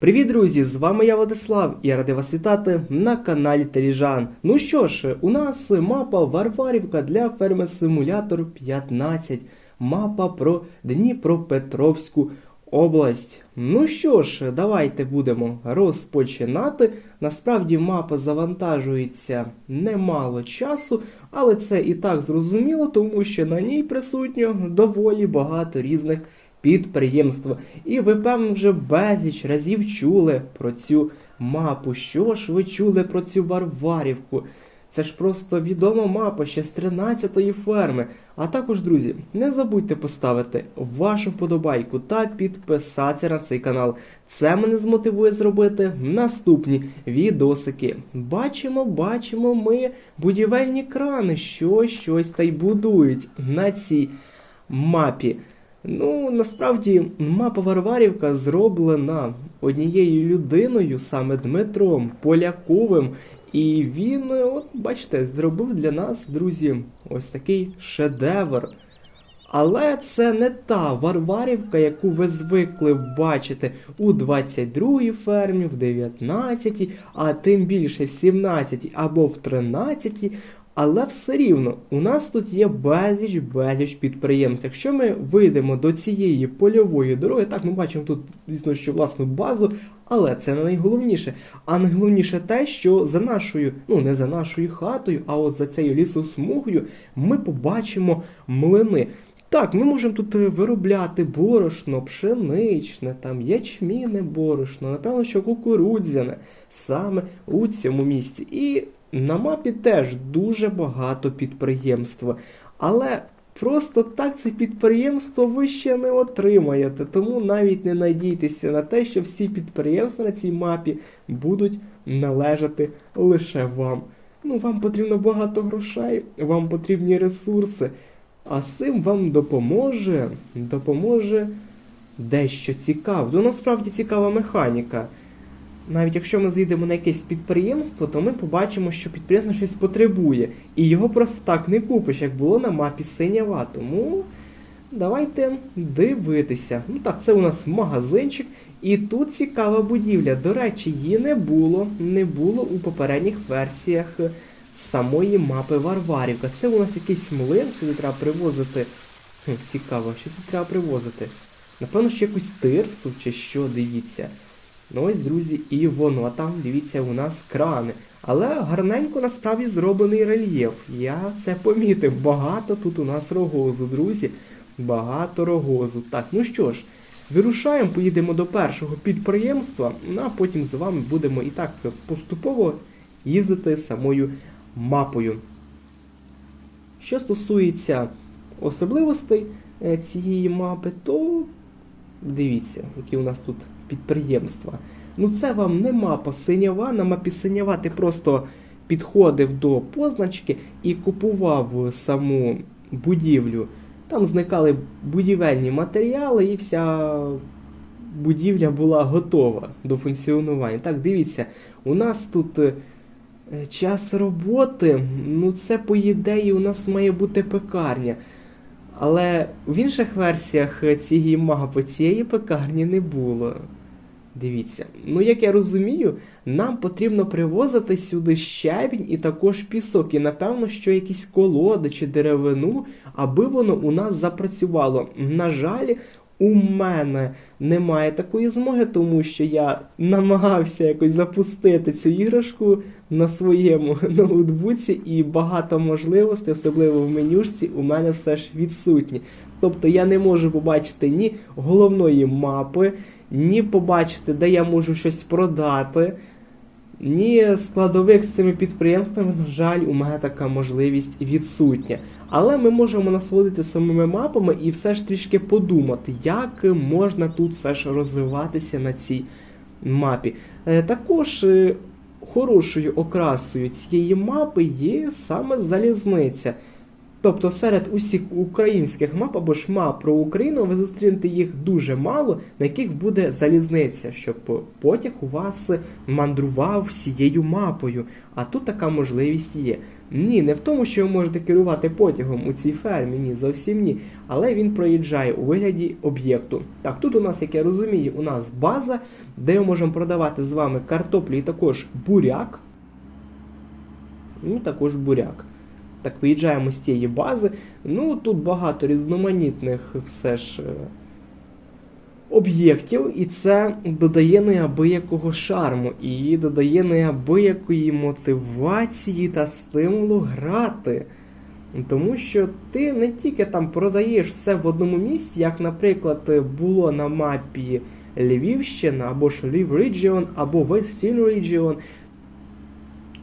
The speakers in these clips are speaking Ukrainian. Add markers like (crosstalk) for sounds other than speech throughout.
Привіт, друзі! З вами я Владислав і я радий вас вітати на каналі Теріжан. Ну що ж, у нас мапа Варварівка для ферми Симулятор 15. Мапа про Дніпропетровську область. Ну що ж, давайте будемо розпочинати. Насправді мапа завантажується немало часу, але це і так зрозуміло, тому що на ній присутньо доволі багато різних підприємств. І ви, певно, вже безліч разів чули про цю мапу. Що ж ви чули про цю Варварівку? Це ж просто відома мапа ще з 13-ї ферми. А також, друзі, не забудьте поставити вашу вподобайку та підписатися на цей канал. Це мене змотивує зробити наступні відосики. Бачимо, бачимо ми будівельні крани, що щось та й будують на цій мапі. Ну, насправді, мапа Варварівка зроблена однією людиною, саме Дмитром Поляковим. І він, от бачите, зробив для нас, друзі, ось такий шедевр. Але це не та Варварівка, яку ви звикли бачити у 22-й фермі, в 19-й, а тим більше в 17-й або в 13-й. Але все рівно у нас тут є безліч безліч підприємств. Якщо ми вийдемо до цієї польової дороги, так ми бачимо тут, звісно, що власну базу, але це не найголовніше. А найголовніше те, що за нашою, ну не за нашою хатою, а от за цією лісосмугою ми побачимо млини. Так, ми можемо тут е, виробляти борошно, пшеничне, там ячміне борошно, напевно, що кукурудзяне саме у цьому місці. І на мапі теж дуже багато підприємства. Але просто так це підприємство ви ще не отримаєте. Тому навіть не надійтеся на те, що всі підприємства на цій мапі будуть належати лише вам. Ну, вам потрібно багато грошей, вам потрібні ресурси. А з цим вам допоможе, допоможе дещо цікаве. Ну, насправді цікава механіка. Навіть якщо ми зайдемо на якесь підприємство, то ми побачимо, що підприємство щось потребує. І його просто так не купиш, як було на мапі синява. Тому давайте дивитися. Ну так, це у нас магазинчик. І тут цікава будівля. До речі, її не було, не було у попередніх версіях самої мапи Варварівка. Це у нас якийсь млин, сюди треба привозити. Хм, цікаво, що це треба привозити? Напевно, ще якусь тирсу чи що, дивіться. Ну ось, друзі, і воно там, дивіться, у нас крани. Але гарненько насправді зроблений рельєф. Я це помітив. Багато тут у нас рогозу, друзі. Багато рогозу. Так, ну що ж, вирушаємо, поїдемо до першого підприємства, ну, а потім з вами будемо і так поступово їздити самою мапою. Що стосується особливостей е, цієї мапи, то дивіться, які у нас тут підприємства. Ну це вам не мапа синява. На мапі синява ти просто підходив до позначки і купував саму будівлю. Там зникали будівельні матеріали, і вся будівля була готова до функціонування. Так, дивіться, у нас тут е, час роботи, ну це по ідеї у нас має бути пекарня. Але в інших версіях цієї мапи цієї пекарні не було. Дивіться, ну як я розумію, нам потрібно привозити сюди щебінь і також пісок, і напевно, що якісь колоди чи деревину, аби воно у нас запрацювало. На жаль, у мене немає такої змоги, тому що я намагався якось запустити цю іграшку на своєму (laughs) ноутбуці, і багато можливостей, особливо в менюшці, у мене все ж відсутні. Тобто я не можу побачити ні головної мапи, ні побачити, де я можу щось продати. Ні складових з цими підприємствами, на жаль, у мене така можливість відсутня. Але ми можемо насолодити самими мапами і все ж трішки подумати, як можна тут все ж розвиватися на цій мапі. Е, Також е, хорошою окрасою цієї мапи є саме залізниця. Тобто серед усіх українських мап або ж мап про Україну ви зустрінете їх дуже мало, на яких буде залізниця, щоб потяг у вас мандрував всією мапою. А тут така можливість є. Ні, не в тому, що ви можете керувати потягом у цій фермі, ні, зовсім ні. Але він проїжджає у вигляді об'єкту. Так, тут у нас, як я розумію, у нас база, де ми можемо продавати з вами картоплю і також буряк. Ну, також буряк. Так, виїжджаємо з цієї бази. Ну, тут багато різноманітних все ж. е, об'єктів, і це додає неабиякого шарму, і додає неабиякої мотивації та стимулу грати. Тому що ти не тільки там продаєш все в одному місці, як, наприклад, було на мапі Львівщина, або ж Львів Region, або Western Region,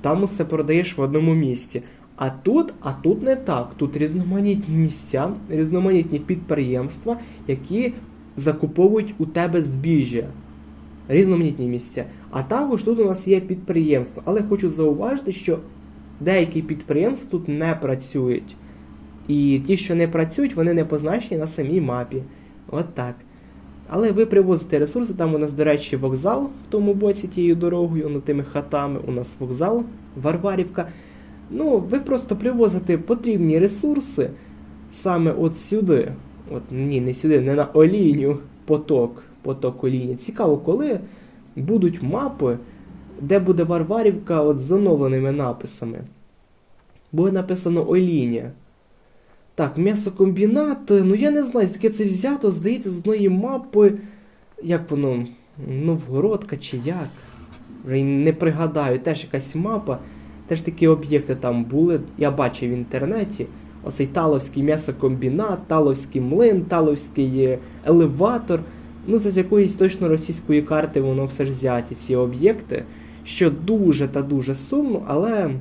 там усе продаєш в одному місці. А тут, а тут не так. Тут різноманітні місця, різноманітні підприємства, які закуповують у тебе збіжжя. Різноманітні місця. А також тут у нас є підприємства. Але хочу зауважити, що деякі підприємства тут не працюють. І ті, що не працюють, вони не позначені на самій мапі. От так. Але ви привозите ресурси, там у нас, до речі, вокзал в тому боці тією дорогою, ну тими хатами. У нас вокзал, Варварівка. Ну, ви просто привозите потрібні ресурси саме от сюди. От ні, не сюди, не на олійню поток, поток олійні. Цікаво, коли будуть мапи, де буде Варварівка от з оновленими написами. Буде написано олійня. Так, м'ясокомбінат, ну я не знаю, звідки це взято, здається, з одної мапи. Як воно? Новгородка чи як? Вже не пригадаю, теж якась мапа. Теж такі об'єкти там були. Я бачив в інтернеті. Оцей таловський м'ясокомбінат, таловський млин, таловський е, елеватор. Ну, це з якоїсь точно російської карти воно все ж взяті, ці об'єкти. Що дуже та дуже сумно, але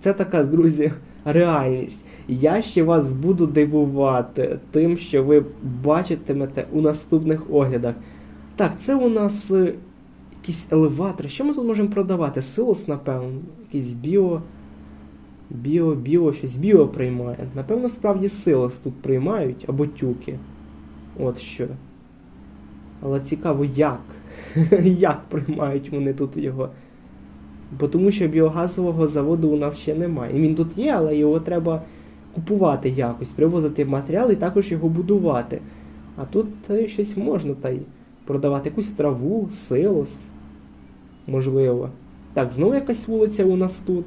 це така, друзі, (laughs) реальність. Я ще вас буду дивувати тим, що ви бачитимете у наступних оглядах. Так, це у нас е, якісь елеватори. Що ми тут можемо продавати? Силос, напевно, якийсь біо. Біо, біо, щось біо приймає. Напевно, справді силос тут приймають або тюки. От що. Але цікаво, як? (laughs) як приймають вони тут його? Бо тому що біогазового заводу у нас ще немає. І Він тут є, але його треба купувати якось, привозити матеріал і також його будувати. А тут е, щось можна та й продавати якусь траву, силос. Можливо. Так, знову якась вулиця у нас тут.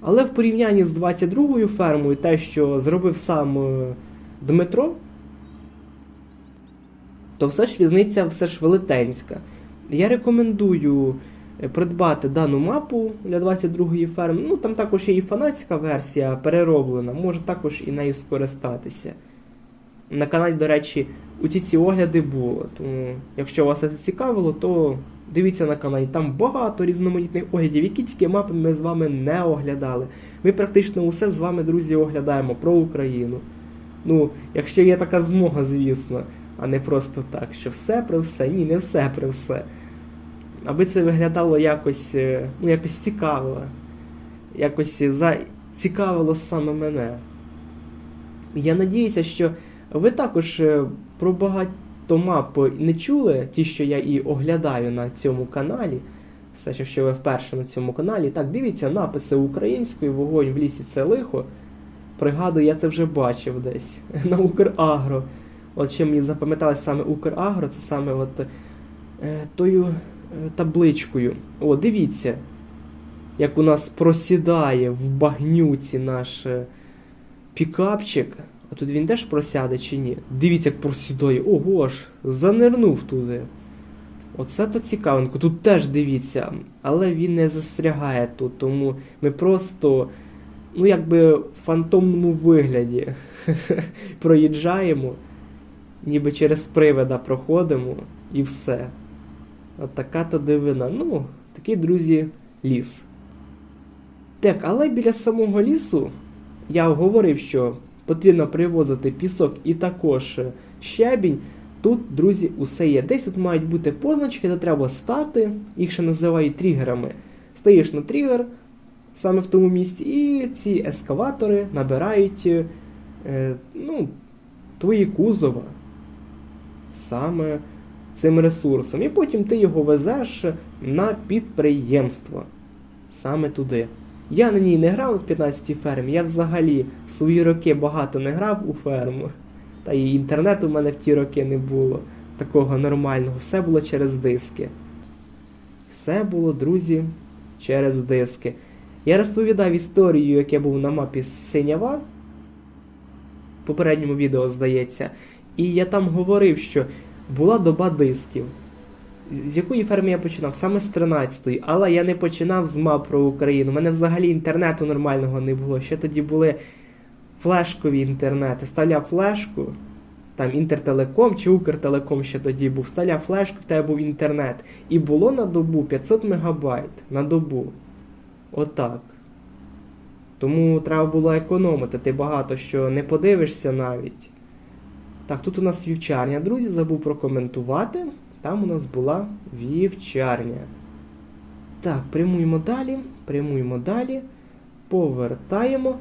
Але в порівнянні з 22-ю фермою, те, що зробив сам е, Дмитро, то все ж різниця все ж велетенська. Я рекомендую е, придбати дану мапу для 22-ї ферми. Ну, там також є і фанатська версія перероблена, може також і нею скористатися. На каналі, до речі, у ці огляди було. Тому, якщо вас це цікавило, то дивіться на каналі. Там багато різноманітних оглядів, які тільки мапи ми з вами не оглядали. Ми практично усе з вами, друзі, оглядаємо про Україну. Ну, якщо є така змога, звісно, а не просто так, що все про все. Ні, не все про все. Аби це виглядало якось, е, ну, якось цікаво. Якось зацікавило саме мене. Я надіюся, що ви також е, про багато мап не чули, ті, що я і оглядаю на цьому каналі. Все, ще, що ви вперше на цьому каналі. Так, дивіться, написи українською, вогонь в лісі це лихо. Пригадую, я це вже бачив десь (laughs) на Украгро. От що мені запам'яталось саме Украгро, це саме от е, тою е, табличкою. О, дивіться, як у нас просідає в багнюці наш е, пікапчик. А тут він теж просяде чи ні? Дивіться, як просідає. Ого ж, занирнув туди. Оце то цікавенько. Тут теж дивіться, але він не застрягає тут, тому ми просто, ну якби в фантомному вигляді (laughs) проїжджаємо, ніби через привида проходимо і все. От така то дивина. Ну, такий, друзі, ліс. Так, але біля самого лісу я говорив, що потрібно привозити пісок і також е, щебінь. Тут, друзі, усе є. Десь тут мають бути позначки, де треба стати, їх ще називають тригерами. Стаєш на тригер саме в тому місці, і ці ескаватори набирають е, ну, твої кузова саме цим ресурсом. І потім ти його везеш на підприємство. Саме туди. Я на ній не грав в 15 фермі, я взагалі в свої роки багато не грав у ферму. Та і інтернету в мене в ті роки не було такого нормального. Все було через диски. Все було, друзі, через диски. Я розповідав історію, як я був на мапі Синява. В попередньому відео, здається. І я там говорив, що була доба дисків. З- якої ферми я починав? Саме з 13-ї, але я не починав з мап про Україну. У мене взагалі інтернету нормального не було. Ще тоді були флешкові інтернети. Ставляв флешку, там Інтертелеком чи Укртелеком ще тоді був. Ставляв флешку, в тебе був інтернет. І було на добу 500 мегабайт на добу. Отак. Тому треба було економити. Ти багато що не подивишся навіть. Так, тут у нас вівчарня, друзі, забув прокоментувати. Там у нас була вівчарня. Так, прямуємо далі. Прямуємо далі. Повертаємо.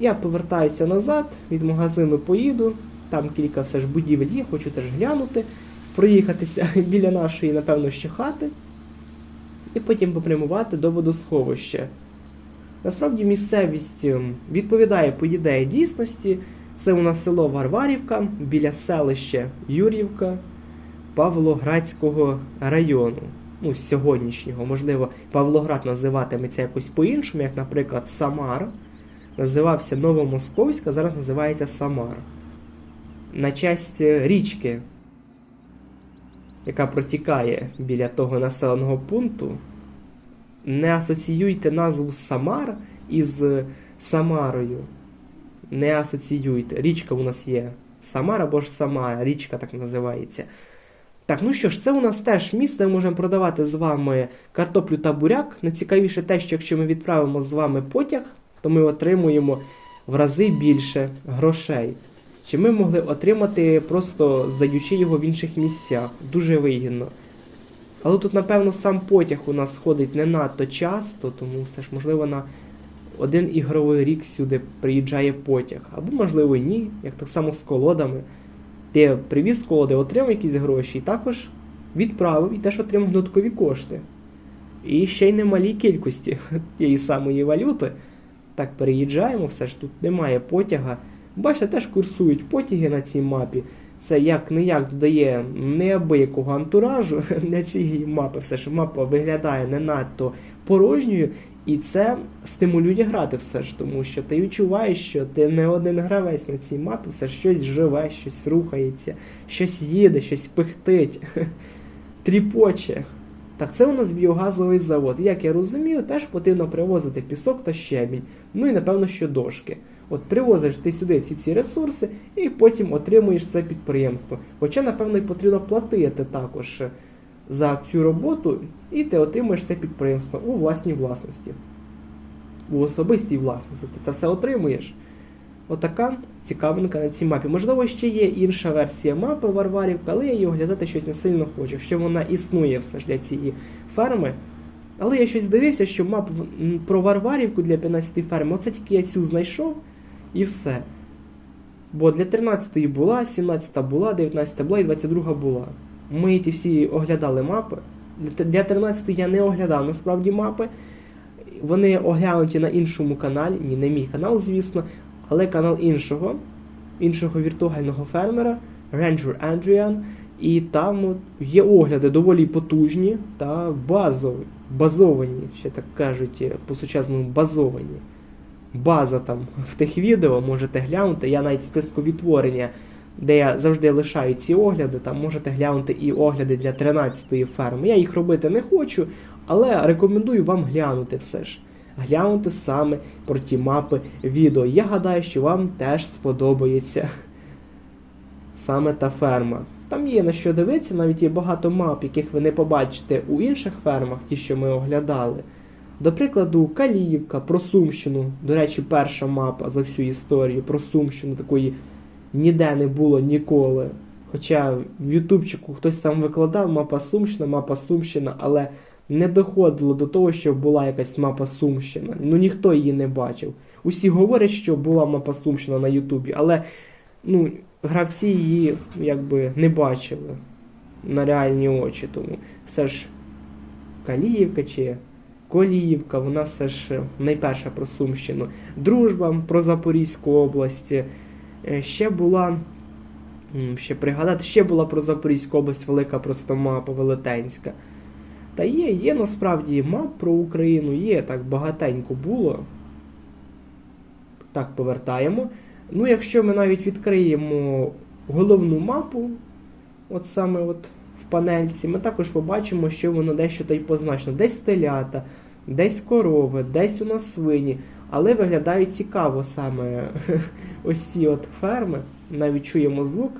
Я повертаюся назад, від магазину поїду. Там кілька все ж будівель є, хочу теж глянути, проїхатися (laughs) біля нашої, напевно, ще хати. І потім попрямувати до водосховища. Насправді місцевість ем, відповідає по ідеї дійсності. Це у нас село Варварівка біля селища Юрівка Павлоградського району. Ну, з сьогоднішнього. Можливо, Павлоград називатиметься якось по-іншому, як, наприклад, Самар. Називався Новомосковська, зараз називається Самар. На честь річки, яка протікає біля того населеного пункту, не асоціюйте назву Самар із Самарою. Не асоціюйте. Річка у нас є Самар або ж Самара, річка так називається. Так, ну що ж, це у нас теж місце, ми можемо продавати з вами картоплю та буряк. Найцікавіше те, що якщо ми відправимо з вами потяг, то ми отримуємо в рази більше грошей. Чи ми могли отримати просто здаючи його в інших місцях. Дуже вигідно. Але тут, напевно, сам потяг у нас ходить не надто часто, тому все ж, можливо, на один ігровий рік сюди приїжджає потяг. Або, можливо, ні, як так само з колодами. Ти привіз колоди, отримав якісь гроші і також відправив і теж отримав додаткові кошти. І ще й немалій кількості (laughs) тієї самої валюти. Так, переїжджаємо, все ж тут немає потяга. Бачите, теж курсують потяги на цій мапі. Це як не як додає неабиякого антуражу (laughs) для цієї мапи. Все ж мапа виглядає не надто порожньою, і це стимулює грати все ж, тому що ти відчуваєш, що ти не один гравець на цій мапі, все щось живе, щось рухається, щось їде, щось пихтить, (laughs) тріпоче. Так, це у нас біогазовий завод. Як я розумію, теж потрібно привозити пісок та щебінь. Ну і напевно, що дошки. От привозиш ти сюди всі ці ресурси і потім отримуєш це підприємство. Хоча, напевно, і потрібно платити також за цю роботу, і ти отримуєш це підприємство у власній власності. У особистій власності. Ти це все отримуєш. Отака цікавинка на цій мапі. Можливо, ще є інша версія мапи Варварівка, але я її оглядати щось не сильно хочу. Що вона існує все ж для цієї ферми. Але я щось дивився, що мап про Варварівку для 15 ферми, оце тільки я цю знайшов і все. Бо для 13 була, 17 була, 19 була і 22 була. Ми ті всі оглядали мапи. Для- Для 13 я не оглядав насправді мапи. Вони оглянуті на іншому каналі, ні, не мій канал, звісно, але канал іншого, іншого віртуального фермера, Ranger Andrian. І там є огляди доволі потужні та базові, базовані, ще так кажуть, по-сучасному базовані. База там в тих відео можете глянути. Я навіть списку відтворення, де я завжди лишаю ці огляди, там можете глянути і огляди для 13-ї ферми. Я їх робити не хочу, але рекомендую вам глянути все ж. Глянути саме про ті мапи відео. Я гадаю, що вам теж сподобається саме та ферма. Там є на що дивитися, навіть є багато мап, яких ви не побачите у інших фермах, ті, що ми оглядали. До прикладу, Каліївка, про Сумщину. До речі, перша мапа за всю історію про Сумщину такої ніде не було ніколи. Хоча в Ютубчику хтось там викладав мапа Сумщина, мапа Сумщина, але не доходило до того, що була якась мапа Сумщина. Ну ніхто її не бачив. Усі говорять, що була мапа Сумщина на Ютубі, але ну, гравці її якби не бачили на реальні очі. Тому все ж Каліївка чи Коліївка, вона все ж найперша про Сумщину. Дружба про Запорізьку область. Е, Ще була. Ще пригадати, ще була про Запорізьку область велика просто мапа Велетенська. Та є, є насправді мап про Україну, є так багатенько було. Так, повертаємо. Ну, якщо ми навіть відкриємо головну мапу, от саме от в панельці, ми також побачимо, що воно дещо та й позначено. Десь телята, десь корови, десь у нас свині. Але виглядає цікаво саме (laughs) ось ці от ферми. Навіть чуємо звук.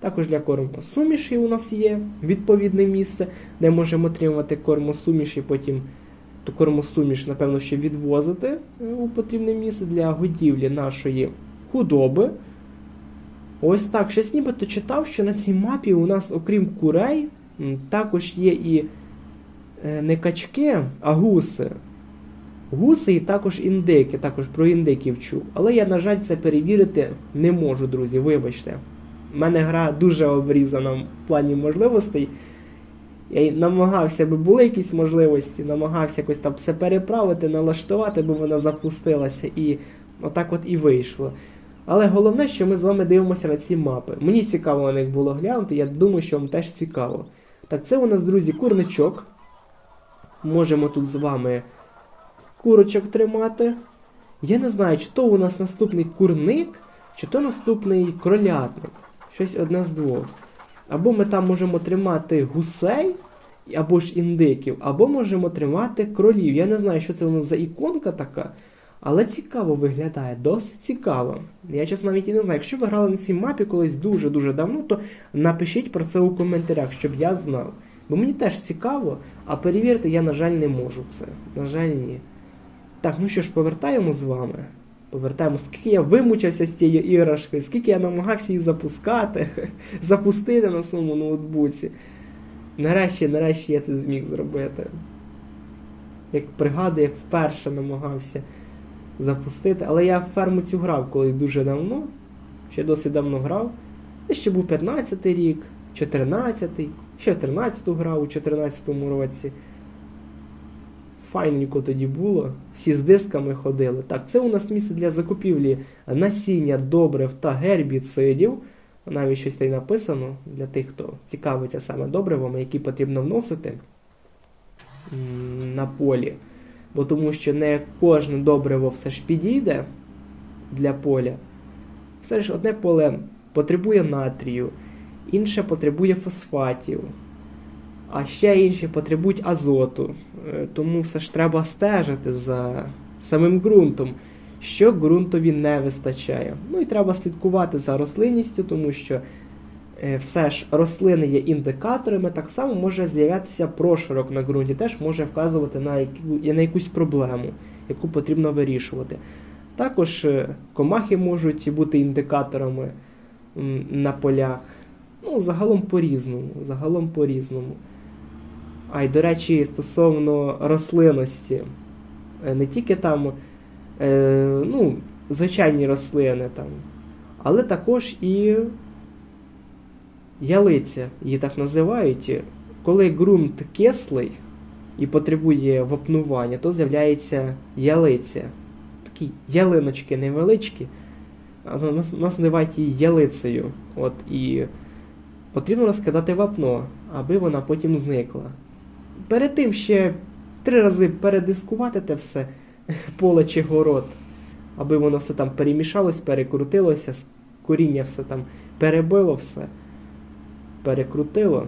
Також для кормосуміші у нас є відповідне місце, де можемо отримувати кормосуміш і потім ту кормосуміш, напевно, ще відвозити е, у потрібне місце для годівлі нашої худоби. Ось так. Щось нібито читав, що на цій мапі у нас, окрім курей, також є і е, не качки, а гуси. Гуси і також індики, також про індиків чув. Але я, на жаль, це перевірити не можу, друзі, вибачте. У мене гра дуже обрізана в плані можливостей. Я намагався, аби були якісь можливості, намагався якось там все переправити, налаштувати, бо вона запустилася, і отак от і вийшло. Але головне, що ми з вами дивимося на ці мапи. Мені цікаво на них було глянути, я думаю, що вам теж цікаво. Так, це у нас, друзі, курничок. Можемо тут з вами курочок тримати. Я не знаю, чи то у нас наступний курник, чи то наступний кролятник. Щось одне з двох. Або ми там можемо тримати гусей, або ж індиків, або можемо тримати кролів. Я не знаю, що це у нас за іконка така, але цікаво виглядає, досить цікаво. Я чесно навіть і не знаю. Якщо ви грали на цій мапі колись дуже-дуже давно, то напишіть про це у коментарях, щоб я знав. Бо мені теж цікаво, а перевірити я, на жаль, не можу це. На жаль, ні. Так, ну що ж, повертаємо з вами. Повертаємо, скільки я вимучився з тією іграшкою, скільки я намагався її запускати, (laughs) запустити на своєму ноутбуці. Нарешті, нарешті я це зміг зробити. Як пригадую, як вперше намагався запустити. Але я в ферму цю грав колись дуже давно. Ще досить давно грав. Це ще був 15-й рік, 14-й, ще 13-ту грав у 14-му році. Файненько тоді було. Всі з дисками ходили. Так, це у нас місце для закупівлі насіння, добрив та гербіцидів. Навіть щось там написано для тих, хто цікавиться саме добривами, які потрібно вносити на полі. Бо тому що не кожне добриво все ж підійде для поля. Все ж одне поле потребує натрію, інше потребує фосфатів, а ще інші потребують азоту. Е, Тому все ж треба стежити за самим ґрунтом, що ґрунтові не вистачає. Ну і треба слідкувати за рослинністю, тому що е, все ж рослини є індикаторами, так само може з'являтися прошарок на ґрунті, теж може вказувати на, яку, на якусь проблему, яку потрібно вирішувати. Також е, комахи можуть бути індикаторами на полях. Ну, загалом по-різному. Загалом по-різному. А й до речі, стосовно рослинності, Е, не тільки там е, ну, звичайні рослини, там, але також і ялиця, її так називають. Коли ґрунт кислий і потребує вапнування, то з'являється ялиця. Такі ялиночки невеличкі, нас, нас називають її ялицею. От, і потрібно розкидати вапно, аби вона потім зникла. Перед тим ще три рази передискувати те все, поле чи город, аби воно все там перемішалось, перекрутилося, коріння все там перебило все, перекрутило.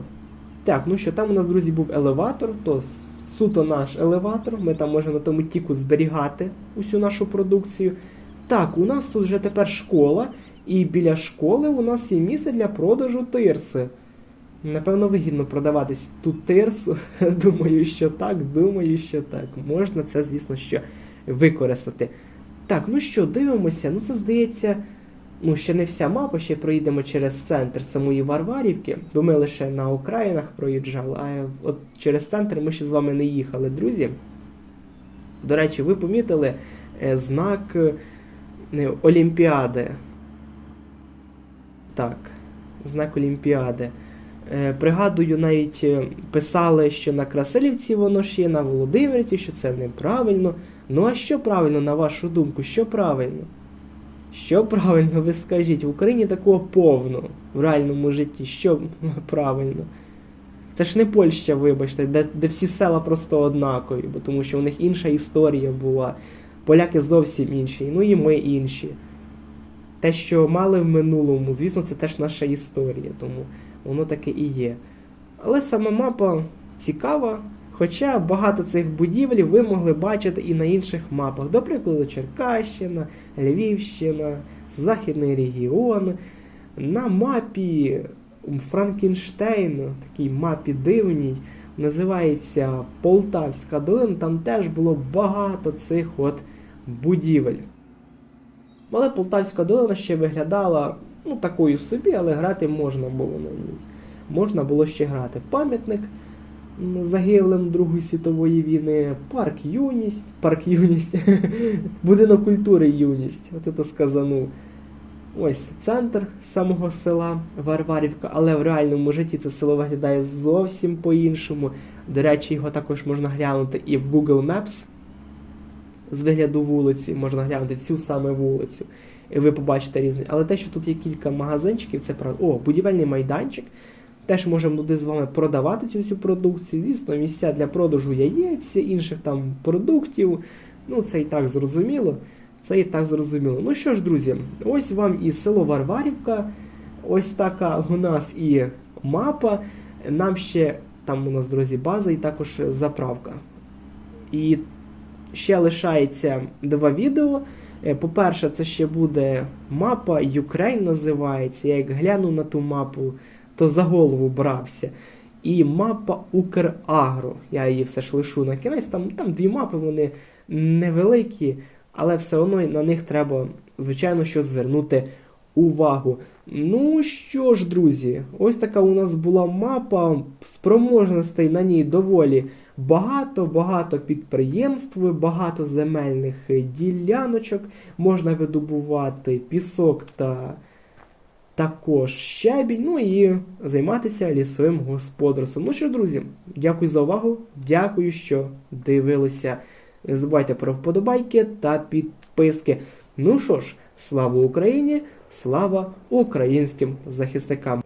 Так, ну що, там у нас, друзі, був елеватор, то суто наш елеватор. Ми там можемо на тому тіку зберігати усю нашу продукцію. Так, у нас тут вже тепер школа, і біля школи у нас є місце для продажу тирси. Напевно, вигідно продаватись тут тирсу. (laughs) Думаю, що так, думаю, що так. Можна це, звісно, що використати. Так, ну що, дивимося. Ну, це здається, ну, ще не вся мапа, ще проїдемо через центр самої Варварівки, бо ми лише на окраїнах проїжджали, а от через центр ми ще з вами не їхали, друзі. До речі, ви помітили е, знак е, Олімпіади. Так, знак Олімпіади. Е, Пригадую, навіть е, писали, що на Красилівці воно ж є, на Володимирці, що це неправильно. Ну а що правильно, на вашу думку, що правильно? Що правильно, ви скажіть, в Україні такого повно в реальному житті. Що (laughs) правильно? Це ж не Польща, вибачте, де, де всі села просто однакові, бо тому що у них інша історія була. Поляки зовсім інші, ну і ми інші. Те, що мали в минулому, звісно, це теж наша історія, тому воно таке і є. Але сама мапа цікава, хоча багато цих будівель ви могли бачити і на інших мапах. До прикладу, Черкащина, Львівщина, Західний регіон. На мапі Франкенштейн, такій мапі дивній, називається Полтавська долина, там теж було багато цих от будівель. Але Полтавська долина ще виглядала ну, такою собі, але грати можна було на ній. Можна було ще грати. Пам'ятник загиблим Другої світової війни, парк Юність, парк Юність, (laughs) будинок культури Юність, от це сказанув. Ось центр самого села Варварівка, але в реальному житті це село виглядає зовсім по-іншому. До речі, його також можна глянути і в Google Maps з вигляду вулиці, можна глянути цю саме вулицю. Ви побачите різні. Але те, що тут є кілька магазинчиків, це правда. О, будівельний майданчик. Теж можемо туди з вами продавати цю всю продукцію. Звісно, місця для продажу яєць, інших там продуктів. Ну, це і так зрозуміло. Це і так зрозуміло. Ну що ж, друзі, ось вам і село Варварівка. Ось така у нас і мапа. Нам ще там у нас, друзі, база і також заправка. І ще лишається два відео. Е, По-перше, це ще буде мапа Ukraine називається. Я як глянув на ту мапу, то за голову брався. І мапа Украгро. Я її все ж лишу на кінець. Там, там дві мапи, вони невеликі, але все одно на них треба, звичайно, що звернути увагу. Ну що ж, друзі, ось така у нас була мапа. Спроможностей на ній доволі багато-багато підприємств, багато земельних діляночок. Можна видобувати пісок та також щебінь, ну і займатися лісовим господарством. Ну що, друзі, дякую за увагу, дякую, що дивилися. Не забувайте про вподобайки та підписки. Ну що ж, слава Україні! Слава українським захисникам!